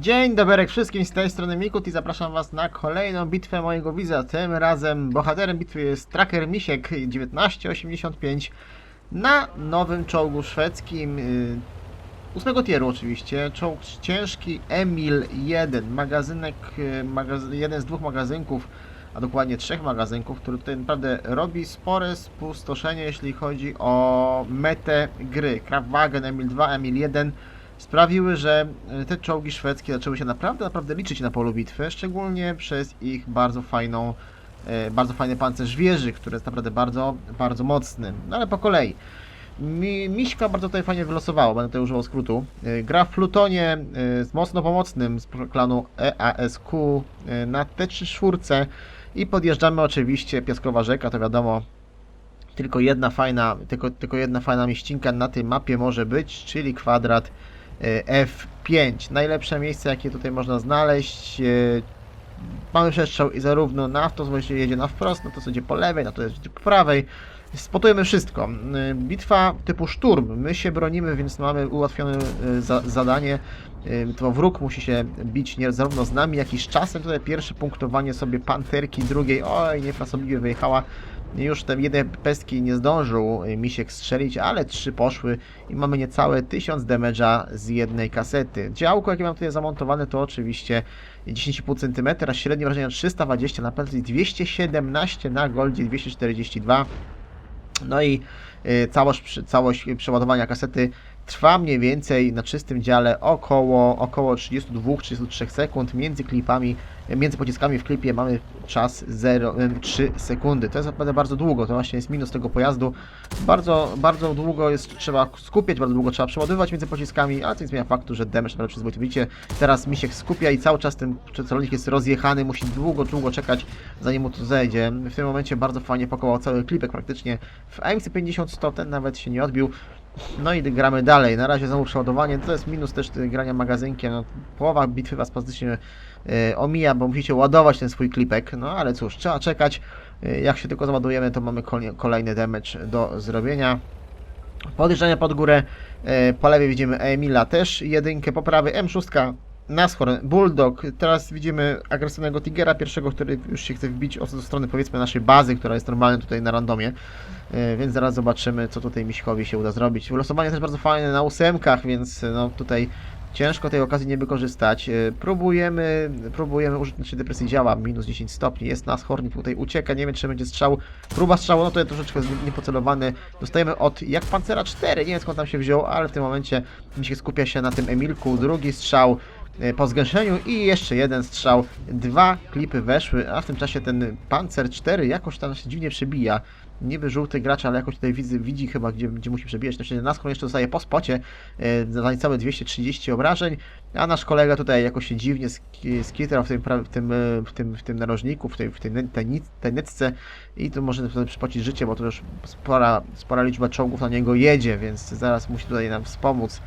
Dzień dobry wszystkim z tej strony Mikut i zapraszam was na kolejną bitwę mojego widza. Tym razem bohaterem bitwy jest Tracker Misiek 1985 na nowym czołgu szwedzkim. y, ósmego tieru oczywiście. Czołg ciężki Emil 1. Magazynek, y, jeden z dwóch magazynków, a dokładnie trzech magazynków, który tutaj naprawdę robi spore spustoszenie, jeśli chodzi o metę gry. Kraftwagen Emil 2, Emil 1 sprawiły, że e, te czołgi szwedzkie zaczęły się naprawdę, naprawdę liczyć na polu bitwy, szczególnie przez ich bardzo fajną, e, bardzo fajny pancerz wieży, który jest naprawdę bardzo, bardzo mocny. No ale po kolei. Mi, Miśka bardzo tutaj fajnie wylosowało, będę tutaj używał skrótu. E, Gra w Plutonie z mocno pomocnym z klanu EASQ na T3 i podjeżdżamy oczywiście Piaskowa Rzeka, to wiadomo, tylko jedna fajna, tylko, tylko jedna fajna mieścinka na tej mapie może być, czyli kwadrat F5. Najlepsze miejsce, jakie tutaj można znaleźć. e, Mamy przestrzał i zarówno na to, co jedzie na wprost, na to, co idzie po lewej, na to, co idzie po prawej. Spotujemy wszystko. E, Bitwa typu szturm. My się bronimy, więc mamy ułatwione e, za, zadanie. E, To wróg musi się bić nie, zarówno z nami, jak i z czasem. Tutaj pierwsze punktowanie sobie panterki, drugiej, oj, niefrasobliwie wyjechała. Już te jednej pestki nie zdążył y, Misiek strzelić, ale trzy poszły i mamy niecałe 1000 damage'a z jednej kasety. Działko, jakie mam tutaj zamontowane, to oczywiście 10,5 cm, a średnie wrażenie 320 na pensji 217 na goldzie 242. No i y, całość, całość przeładowania kasety trwa mniej więcej na czystym dziale około, około 32-33 sekund. Między klipami, między pociskami w klipie mamy czas 0, em, 3 sekundy. To jest naprawdę bardzo długo, to właśnie jest minus tego pojazdu. Bardzo, bardzo długo jest trzeba skupiać, bardzo długo trzeba przeładowywać między pociskami, ale to nie zmienia faktu, że damage naprawdę przyzwoity. Widzicie, teraz Misiek skupia i cały czas ten celownik jest rozjechany, musi długo, długo czekać zanim mu to zejdzie. W tym momencie bardzo fajnie pakował cały klipek praktycznie. W AMC 50-100 ten nawet się nie odbił. No i gramy dalej. Na razie znowu przeładowanie. To jest minus też grania magazynkiem. No, połowa bitwy was faktycznie y, omija, bo musicie ładować ten swój klipek. No ale cóż, trzeba czekać. Y, jak się tylko załadujemy, to mamy kolejny damage do zrobienia. Podjeżdżania pod górę. y, Po lewej widzimy Emila też jedynkę, po prawej M6. Nashorn, Bulldog, teraz widzimy agresywnego Tigera pierwszego, który już się chce wbić od strony powiedzmy naszej bazy, która jest normalnie tutaj na randomie. E, Więc zaraz zobaczymy, co tutaj Miśkowi się uda zrobić. Wylosowanie też bardzo fajne na ósemkach, więc no tutaj ciężko tej okazji nie wykorzystać. E, Próbujemy, próbujemy użyć naszej depresji działa, minus 10 stopni, jest nas, Hornik tutaj ucieka, nie wiem czy będzie strzał. Próba strzału, no to jest troszeczkę niepocelowany. Dostajemy od jak Pancera 4, nie wiem skąd tam się wziął, ale w tym momencie Misiek skupia się na tym Emilku. Drugi strzał po zgęszeniu i jeszcze jeden strzał. Dwa klipy weszły, a w tym czasie ten Panzer 4 jakoś tam się dziwnie przebija. Niby żółty gracz, ale jakoś tutaj widzi, widzi chyba, gdzie, gdzie musi przebijać. Znaczy Naskon jeszcze dostaje po spocie e, za niecałe 230 obrażeń, a nasz kolega tutaj jakoś się dziwnie ski- skitrał w tym, w tym, e, w tym, w tym narożniku, w tej, w tej, tej, tej netce i tu może wtedy przypocić życie, bo to już spora, spora liczba czołgów na niego jedzie, więc zaraz musi tutaj nam wspomóc e,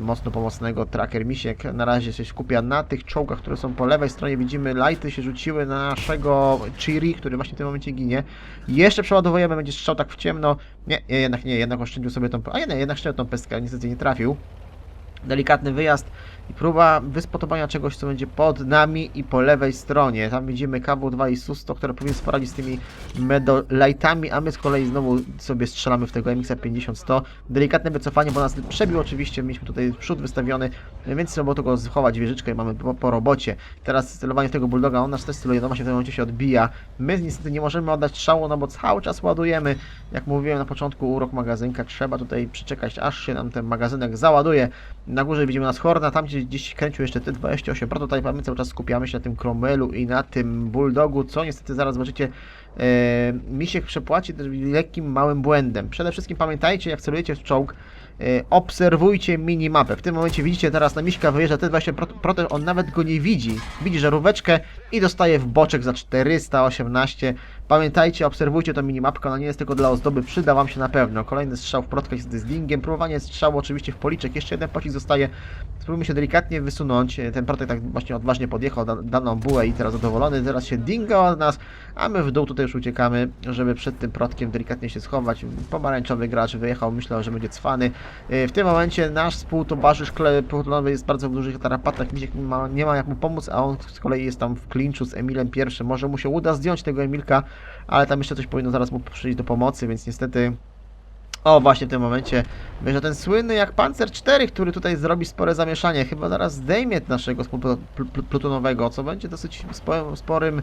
mocno pomocnego tracker Misiek. Na razie się skupia na tych czołgach, które są po lewej stronie. Widzimy, lighty się rzuciły na naszego Chiri, który właśnie w tym momencie ginie. Jeszcze przeładowujemy, będzie strzał tak w ciemno. Nie, nie jednak nie, jednak oszczędził sobie tą... A nie, jednak strzelił tą pestkę, niestety nie trafił. Delikatny wyjazd i próba wyspotobania czegoś, co będzie pod nami i po lewej stronie. Tam widzimy KW2 i Susto, które powinien poradzić z tymi medolitami, a my z kolei znowu sobie strzelamy w tego MX 50-100. Delikatne wycofanie, bo nas przebił oczywiście, mieliśmy tutaj przód wystawiony, więc trzeba było tylko schować wieżyczkę i mamy po, po robocie. Teraz celowanie tego Bulldoga, on nas też celuje, no właśnie w tym momencie się odbija. My niestety nie możemy oddać strzału, no bo cały czas ładujemy. Jak mówiłem na początku, urok magazynka, trzeba tutaj przeczekać, aż się nam ten magazynek załaduje. Na górze widzimy nas Horna, tam gdzie gdzieś kręcił jeszcze T28 prototyp, a my cały czas skupiamy się na tym Cromwellu i na tym Bulldogu, co niestety zaraz zobaczycie, e, Misiek przepłaci też lekkim małym błędem. Przede wszystkim pamiętajcie, jak celujecie w czołg, e, obserwujcie minimapę. W tym momencie widzicie teraz na Miśka wyjeżdża T20 proto- prototyp, on nawet go nie widzi. Widzi żaróweczkę i dostaje w boczek za 418. Pamiętajcie, obserwujcie tą minimapkę, ona nie jest tylko dla ozdoby, przyda Wam się na pewno. Kolejny strzał w jest z dingiem, próbowanie strzału oczywiście w policzek, jeszcze jeden pocisk zostaje. Spróbujmy się delikatnie wysunąć, ten protek tak właśnie odważnie podjechał da, daną bułę i teraz zadowolony, teraz się dinga od nas, a my w dół tutaj już uciekamy, żeby przed tym protkiem delikatnie się schować. Pomarańczowy gracz wyjechał, myślał, że będzie cwany. Y, W tym momencie nasz współtowarzysz kle- plutonowy jest bardzo w dużych tarapatach, nie ma, nie ma jak mu pomóc, a on z kolei jest tam w klinczu z Emilem pierwszym. Może mu się uda zdjąć tego Emilka, ale tam jeszcze coś powinno zaraz mu przyjść do pomocy, więc niestety o, właśnie w tym momencie że ten słynny jak Panzer 4, który tutaj zrobi spore zamieszanie, chyba zaraz zdejmie naszego plutonowego, co będzie dosyć sporym, sporym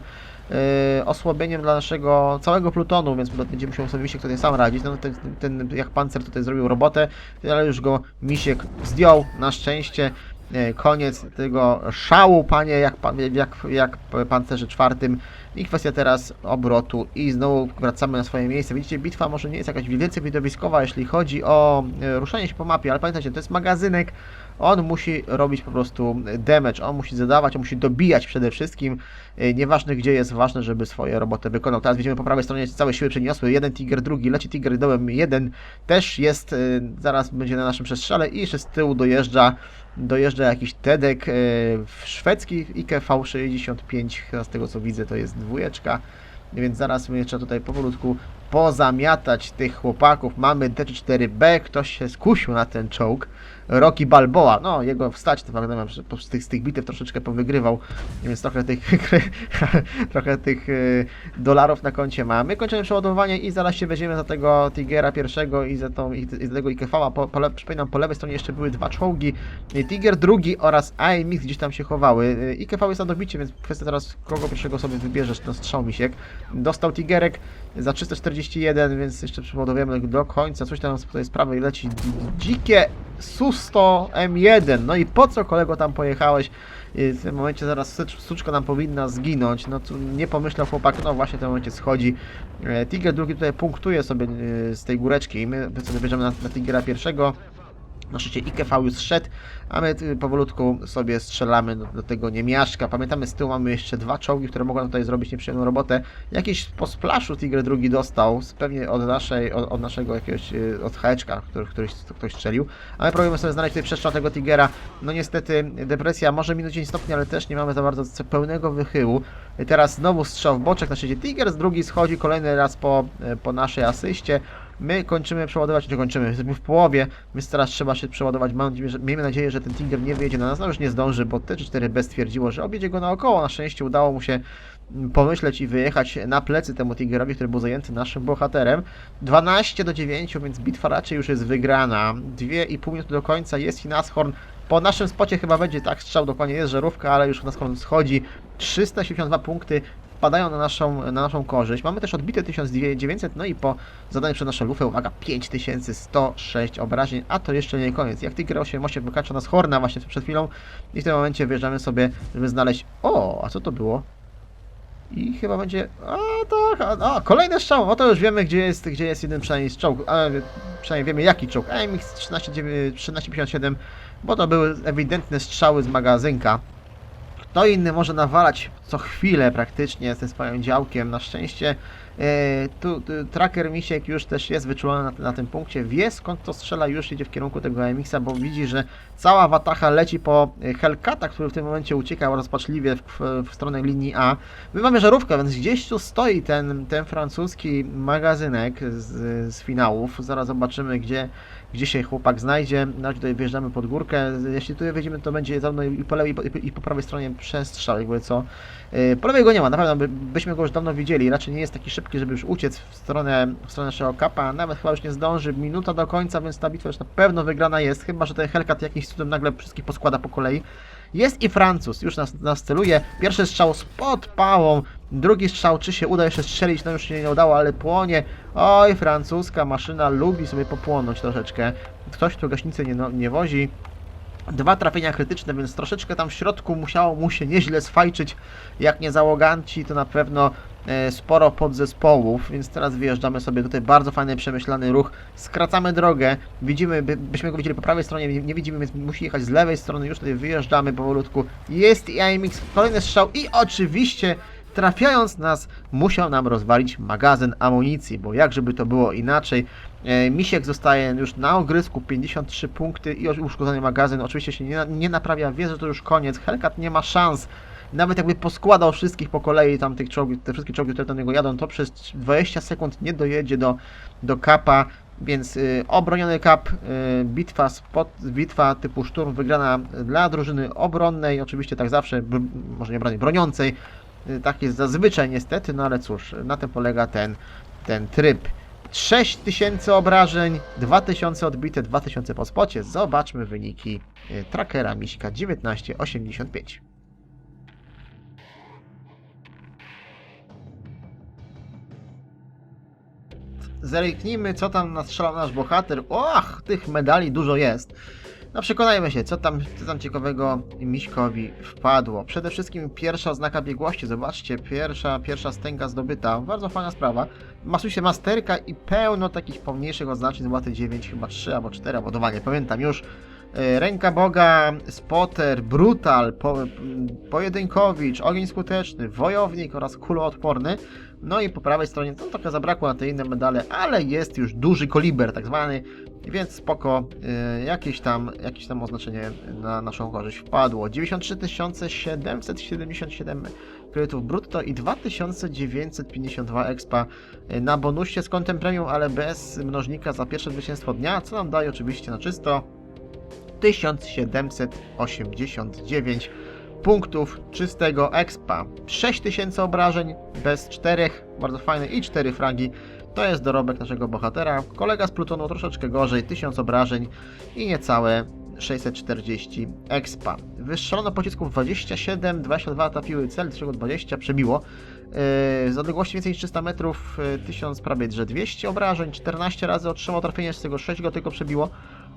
e, osłabieniem dla naszego całego plutonu, więc będzie musiał sobie Misiek tutaj sam radzić. No, ten, ten jak Panzer tutaj zrobił robotę, ale już go Misiek zdjął, na szczęście. E, Koniec tego szału, panie, jak, jak, jak pancerze czwartym. I kwestia teraz obrotu i znowu wracamy na swoje miejsce. Widzicie, bitwa może nie jest jakaś więcej widowiskowa, jeśli chodzi o e, ruszanie się po mapie, ale pamiętajcie, to jest magazynek, on musi robić po prostu damage, on musi zadawać, on musi dobijać przede wszystkim. E, Nieważne gdzie jest, ważne, żeby swoje robotę wykonał. Teraz widzimy po prawej stronie całe siły przeniosły. Jeden Tiger, drugi leci Tiger dołem, jeden też jest, e, zaraz będzie na naszym przestrzale i jeszcze z tyłu dojeżdża dojeżdża jakiś Tedek e, szwedzki IKV 65, chyba z tego co widzę to jest dwójeczka, więc zaraz my trzeba tutaj powolutku pozamiatać tych chłopaków. Mamy T4B, ktoś się skusił na ten czołg. Rocky Balboa, no jego wstać, to pamiętam, z tych, z tych bitew troszeczkę powygrywał, więc trochę tych, trochę tych e, dolarów na koncie mamy. Kończymy przeładowanie i zaraz się weźmiemy za tego Tigera pierwszego i za, tą, i za tego IKV-a. Po, po, przypominam, po lewej stronie jeszcze były dwa czołgi, e, Tiger drugi oraz AMX gdzieś tam się chowały. E, IKV jest na dobicie, więc kwestia teraz kogo pierwszego sobie wybierzesz na strzał misiek. Dostał Tigerek za 341, więc jeszcze przeładowujemy do końca. Coś tam z sprawy leci dzikie Susto M1. No i po co kolego tam pojechałeś? W tym momencie zaraz sucz- suczka nam powinna zginąć. No tu nie pomyślał chłopak, no właśnie w tym momencie schodzi. E, Tiger drugi tutaj punktuje sobie e, z tej góreczki my sobie bierzemy na, na Tigera pierwszego. Na szczycie IKV już zszedł, a my y, powolutku sobie strzelamy do, do tego niemiaszka. Pamiętamy, z tyłu mamy jeszcze dwa czołgi, które mogą tutaj zrobić nieprzyjemną robotę. Jakiś po splaszu Tiger drugi dostał, pewnie od, naszej, od, od naszego jakiegoś, y, od heczka, który, któryś, ktoś strzelił. A my próbujemy sobie znaleźć tutaj przestrzał tego Tigera. No niestety depresja może minąć 10 stopni, ale też nie mamy za bardzo pełnego wychyłu. Teraz znowu strzał w boczek na szczycie Tiger, z drugi schodzi kolejny raz po, y, po naszej asyście. My kończymy przeładować, nie kończymy, jesteśmy w połowie, więc teraz trzeba się przeładować. Miejmy nadzieję, że ten Tiger nie wyjedzie na nas, no już nie zdąży, bo T4B stwierdziło, że objedzie go naokoło. Na szczęście udało mu się mm, pomyśleć i wyjechać na plecy temu Tigerowi, który był zajęty naszym bohaterem. 12 do 9, więc bitwa raczej już jest wygrana. 2,5 minuty do końca jest i Nashorn. Po naszym spocie chyba będzie tak strzał, dokładnie jest żarówka, ale już Nashorn schodzi. 372 punkty wpadają na naszą, na naszą korzyść. Mamy też odbite 1900, no i po zadaniu przez naszą lufę, uwaga, 5106 obrażeń, a to jeszcze nie koniec. Jak Tiger 88 wykańcza nas Horna właśnie przed chwilą i w tym momencie wjeżdżamy sobie, żeby znaleźć... O, a co to było? I chyba będzie... A tak, a, a kolejny strzał, no to już wiemy, gdzie jest, gdzie jest jeden przynajmniej strzał, ale przynajmniej wiemy jaki czołg. AMX 13, 1357, bo to były ewidentne strzały z magazynka. Kto inny może nawalać co chwilę praktycznie ze swoim działkiem. Na szczęście tu, tu tracker Misiek już też jest wyczulony na, na tym punkcie. Wie skąd to strzela, już idzie w kierunku tego AMX-a, bo widzi, że cała watacha leci po e, Hellcata, który w tym momencie uciekał rozpaczliwie w, w, w stronę linii A. My mamy żarówkę, więc gdzieś tu stoi ten, ten francuski magazynek z, z finałów. Zaraz zobaczymy, gdzie, gdzie się chłopak znajdzie. Na razie tutaj wjeżdżamy pod górkę. Jeśli tu wejdziemy, to będzie zarówno i po lewej, i i po prawej stronie przestrzał, jakby co. Yy, Po lewej go nie ma, na pewno by, byśmy go już dawno widzieli. Raczej nie jest taki szybki, żeby już uciec w stronę, w stronę naszego kapa. Nawet chyba już nie zdąży. Minuta do końca, więc ta bitwa już na pewno wygrana jest. Chyba, że ten Hellcat jakimś cudem nagle wszystkich poskłada po kolei. Jest i Francuz, już nas, nas celuje. Pierwszy strzał z podpałą, drugi strzał, czy się uda jeszcze strzelić, no już się nie udało, ale płonie. Oj, francuska maszyna lubi sobie popłonąć troszeczkę. Ktoś tu gaśnicy nie, no, nie wozi. Dwa trafienia krytyczne, więc troszeczkę tam w środku musiało mu się nieźle sfajczyć. Jak nie załoganci, to na pewno sporo podzespołów, więc teraz wyjeżdżamy sobie tutaj bardzo fajny, przemyślany ruch. Skracamy drogę, widzimy, by, byśmy go widzieli po prawej stronie, nie, nie widzimy, więc musi jechać z lewej strony, już tutaj wyjeżdżamy powolutku. Jest i AMX, kolejny strzał i oczywiście trafiając nas, musiał nam rozwalić magazyn amunicji, bo jak żeby to było inaczej. E, Misiek zostaje już na ogrysku 53 punkty i uszkodzony magazyn. Oczywiście się nie, nie naprawia, wie, że to już koniec. Hellcat nie ma szans. Nawet jakby poskładał wszystkich po kolei, tam tych czołgów, te wszystkie czołgi, które do niego jadą, to przez 20 sekund nie dojedzie do, do kapa, więc y, obroniony kap, y, bitwa, bitwa typu szturm wygrana dla drużyny obronnej, oczywiście tak zawsze, może nie obronnej, broniącej, y, tak jest zazwyczaj niestety, no ale cóż, na tym polega ten, ten tryb. 6000 obrażeń, 2000 odbite, 2000 po spocie. Zobaczmy wyniki y, trackera Miśka 1985. Zerknijmy, co tam nastrzelał nasz bohater. Och, tych medali dużo jest. No przekonajmy się, co tam, co tam ciekawego Miśkowi wpadło. Przede wszystkim pierwsza oznaka biegłości. Zobaczcie, pierwsza, pierwsza stęga zdobyta. Bardzo fajna sprawa. Masuje masterka i pełno takich pomniejszych oznaczeń. Złoty 9, chyba 3 albo 4, albo 2, nie pamiętam już. E, Ręka Boga, Spotter, Brutal, po, Pojedynkowicz, Ogień Skuteczny, Wojownik oraz Kuloodporny. No i po prawej stronie, to trochę zabrakło na te inne medale, ale jest już duży koliber tak zwany, więc spoko, y, jakieś, tam, jakieś tam oznaczenie na naszą korzyść wpadło. 93 777 kredytów brutto i 2952 expa y, na bonusie z kontem premium, ale bez mnożnika za pierwsze zwycięstwo dnia, co nam daje oczywiście na czysto 1789 punktów czystego expa. 6000 obrażeń bez 4, bardzo fajne i 4 fragi. To jest dorobek naszego bohatera. Kolega z Plutonu troszeczkę gorzej, 1000 obrażeń i niecałe 640 expa. Wystrzelono pocisków 27, 22 trafiły cel, z czego 20 przebiło. Yy, Z odległości więcej niż 300 metrów, yy, 1000 prawie że 200 obrażeń, 14 razy otrzymał trafienie, z tego 6 go tylko przebiło,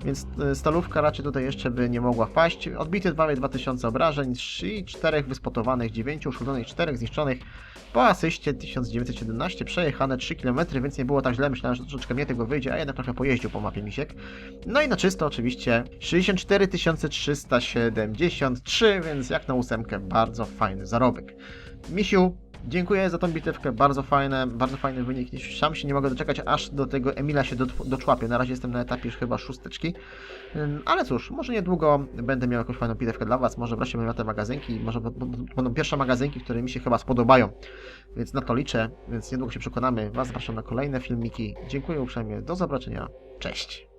więc yy, stalówka raczej tutaj jeszcze by nie mogła wpaść. Odbity prawie 2000 obrażeń, 3 i 4 wyspotowanych, 9 uszkodzonych, 4 zniszczonych. Po asyście 1917 przejechane 3 km, więc nie było tak źle, myślałem, że troszeczkę mnie tego wyjdzie, a jednak trochę pojeździł po mapie Misiek. No i na czysto oczywiście 64 373, więc jak na ósemkę bardzo fajny zarobek. Misiu, dziękuję za tą bitewkę, bardzo fajne, bardzo fajny wynik. Sam się nie mogę doczekać, aż do tego Emila się do, doczłapię. Na razie jestem na etapie chyba szósteczki. Ale cóż, może niedługo będę miał jakąś fajną bitewkę dla Was, może wreszcie będę te magazynki, może będą pierwsze magazynki, które mi się chyba spodobają. Więc na to liczę, więc niedługo się przekonamy. Was zapraszam na kolejne filmiki. Dziękuję uprzejmie, do zobaczenia, cześć!